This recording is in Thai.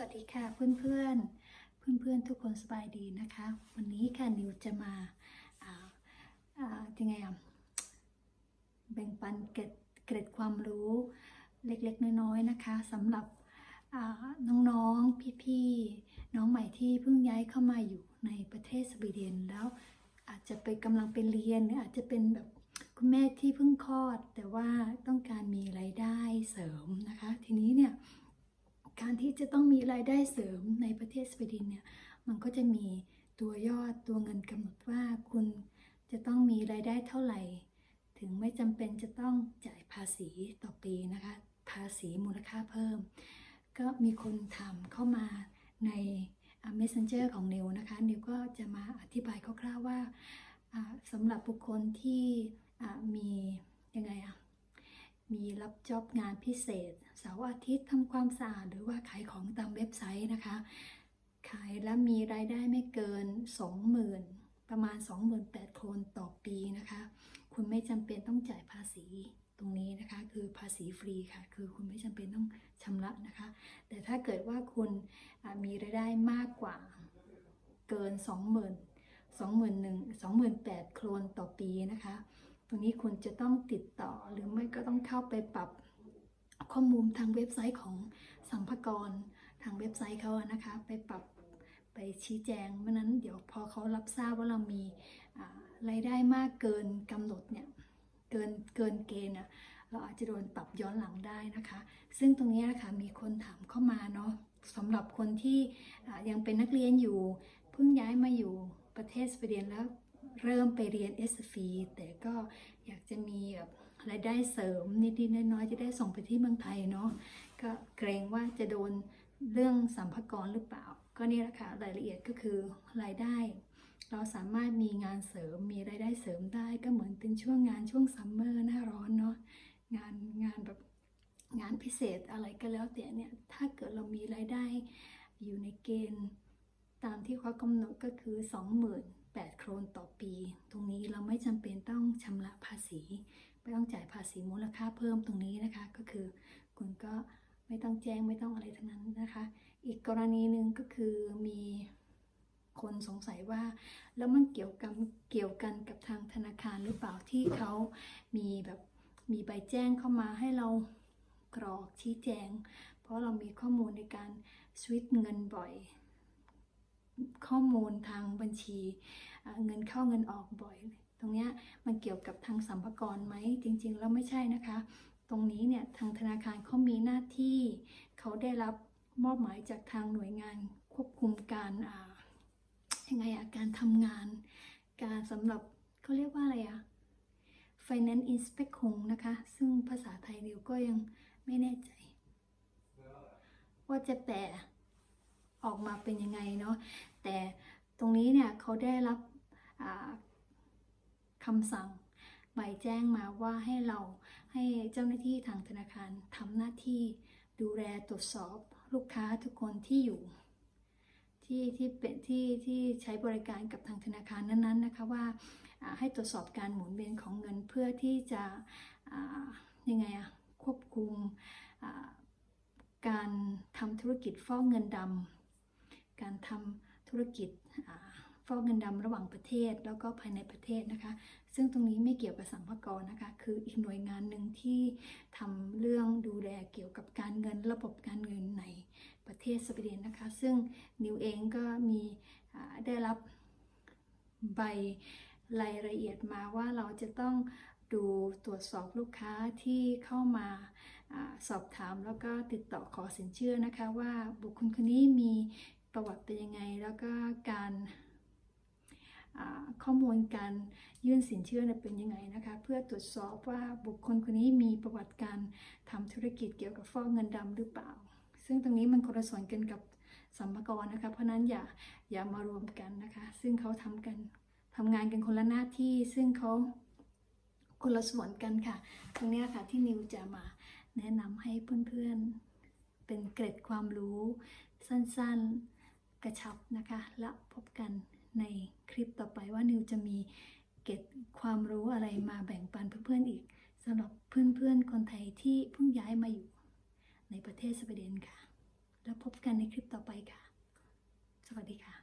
วัสดีค่ะเพื่อนเพื่อนเพื่อนเพื่อนๆทุกคนสบายดีนะคะ วันนี้ค่ะนิวจะมาอ่าอ่ายังไงอะแบ่งปันเกร็ดเกร็ดความรู้เล็กๆ น้อยๆนะคะสำหรับอ่าน้องๆพี่ๆน้องใหม่ที่เพิ่งย้ายเข้ามาอยู่ในประเทศสวีเดนแล้วอาจจะไปกำลังไปเรียนหรืออาจจะเป็นแบบคุณแม่ที่เพิ่งคลอด แต่ว่าต้องการมีรายได้เสริมนะคะ ทีนี้ ที่จะต้องมีรายได้เสริมในประเทศสวีเดนเนี่ยมันก็จะมีตัวยอดตัวเงินกำหนดว่าคุณจะต้องมีรายได้เท่าไหร่ ถึงไม่จำเป็นจะต้องจ่ายภาษีต่อปีนะคะ ภาษีมูลค่าเพิ่ม ก็มีคนถามเข้ามาใน messenger ของนิวนะคะนิวก็จะมาอธิบายคร่าวๆว่าสำหรับบุคคลที่มียังไงอะ มีรับจ็อบงานพิเศษ เสาร์อาทิตย์ทำความสะอาดหรือว่าขายของตามเว็บไซต์นะคะ ขายแล้วมีรายได้ไม่เกิน 20,000 ประมาณ 28,000โคนต่อปีนะคะ คุณไม่จำเป็นต้องจ่ายภาษีตรงนี้นะคะ คือภาษีฟรีค่ะ คือคุณไม่จำเป็นต้องชำระนะคะ แต่ถ้าเกิดว่าคุณมีรายได้มากกว่าเกิน 20,000 21,000 28,000โครนต่อปีนะคะ ตรงนี้คุณจะต้องติดต่อหรือไม่ก็ต้องเข้าไปปรับข้อมูลทางเว็บไซต์ของสัมภากรทางเว็บไซต์เขานะคะ ไปปรับไปชี้แจงเมื่อนั้นเดี๋ยวพอเขารับทราบว่าเรามีรายได้มากเกินกำหนดเนี่ยเกินเกินเกณฑ์อะเราอาจจะโดนปรับย้อนหลังได้นะคะ ซึ่งตรงนี้นะคะมีคนถามเข้ามาเนาะสำหรับคนที่ยังเป็นนักเรียนอยู่ เพิ่งย้ายมาอยู่ประเทศสวีเดนแล้ว เริ่มไปเรียน s f แต่ก็อยากจะมีแบบรายได้เสริมนิดๆน้อยๆจะได้ส่งไปที่เมืองไทยเนาะก็เกรงว่าจะโดนเรื่องสัมภากรหรือเปล่า ก็นี่แหละค่ะรายละเอียดก็คือรายได้ เราสามารถมีงานเสริมมีรายได้เสริมได้ก็เหมือนเป็นช่วงงานช่วงซัมเมอร์หน้าร้อนเนาะงานงานแบบงานพิเศษอะไรก็แล้วแต่เนี่ยถ้าเกิดเรามีรายได้อยู่ในเกณฑ์ตามที่เขากำหนดก็คือ 8 โครนต่อปี ตรงนี้เราไม่จำเป็นต้องชำระภาษี ไม่ต้องจ่ายภาษีมูลค่าเพิ่มตรงนี้นะคะ ก็คือคุณก็ไม่ต้องแจ้งไม่ต้องอะไรทั้งนั้นนะคะ อีกกรณีหนึ่งก็คือมีคนสงสัยว่าแล้วมันเกี่ยวกับเกี่ยวกันกับทางธนาคารหรือเปล่าที่เขามีแบบมีใบแจ้งเข้ามาให้เรากรอกชี้แจง เพราะเรามีข้อมูลในการสวิตเงินบ่อย ข้อมูลทางบัญชี เงินเข้าเงินออกบ่อยตรงเนี้ยมันเกี่ยวกับทางสัมภาระไหมจริง ๆ แล้วไม่ใช่นะคะ ตรงนี้เนี่ยทางธนาคารเขามีหน้าที่เขาได้รับมอบหมายจากทางหน่วยงานควบคุมการอ่ายังไงอะการทำงาน การสำหรับเขาเรียกว่าอะไรอะ Finance Inspect คงนะคะ ซึ่งภาษาไทยนิวก็ยังไม่แน่ใจ ว่าจะแปลออกมาเป็นยังไงเนาะ แต่ตรงนี้เนี่ยเขาได้รับคำสั่งใบแจ้งมาว่าให้เราให้เจ้าหน้าที่ทางธนาคารทำหน้าที่ดูแลตรวจสอบลูกค้าทุกคนที่อยู่ ที่ที่เป็นที่ที่ใช้บริการกับทางธนาคารนั้นๆนะคะว่าให้ตรวจสอบการหมุนเวียนของเงินเพื่อที่จะยังไงอะควบคุมการทำธุรกิจฟอกเงินดำการทำ ธุรกิจอฟอกเงินดำระหว่างประเทศแล้วก็ภายในประเทศนะคะ ซึ่งตรงนี้ไม่เกี่ยวกับสัมภากระนะคะ คืออีกหน่วยงานหนึ่งที่ทำเรื่องดูแลเกี่ยวกับการเงินระบบการเงินในประเทศสวีเดนนะคะ ซึ่งนิวเองก็มีได้รับใบรายละเอียดมาว่าเราจะต้องดูตรวจสอบลูกค้าที่เข้ามาอาสอบถามแล้วก็ติดต่อขอสินเชื่อนะคะ ว่าบุคคลคนนี้มี ประวัติเป็นยังไง แล้วก็การข้อมูลการยื่นสินเชื่อเป็นยังไงนะคะ เพื่อตรวจสอบว่าบุคคลคนนี้มีประวัติการทำธุรกิจเกี่ยวกับฟอกเงินดำหรือเปล่า ซึ่งตรงนี้มันคนละส่วนกันกับสัมภาระนะคะ เพราะนั้นอย่าอย่ามารวมกันนะคะ ซึ่งเขาทำกันทำงานกันคนละหน้าที่ ซึ่งเขาคนละส่วนกันค่ะ ตรงนี้ค่ะที่นิวจะมาแนะนำให้เพื่อนๆเป็นเกร็ดความรู้สั้นๆ กระชับนะคะ แล้วพบกันในคลิปต่อไปว่านิวจะมีเก็บความรู้อะไรมาแบ่งปันเพื่อนๆอีกสำหรับเพื่อนๆคนไทยที่เพิ่งย้ายมาอยู่ในประเทศสวีเดนค่ะ แล้วพบกันในคลิปต่อไปค่ะ สวัสดีค่ะ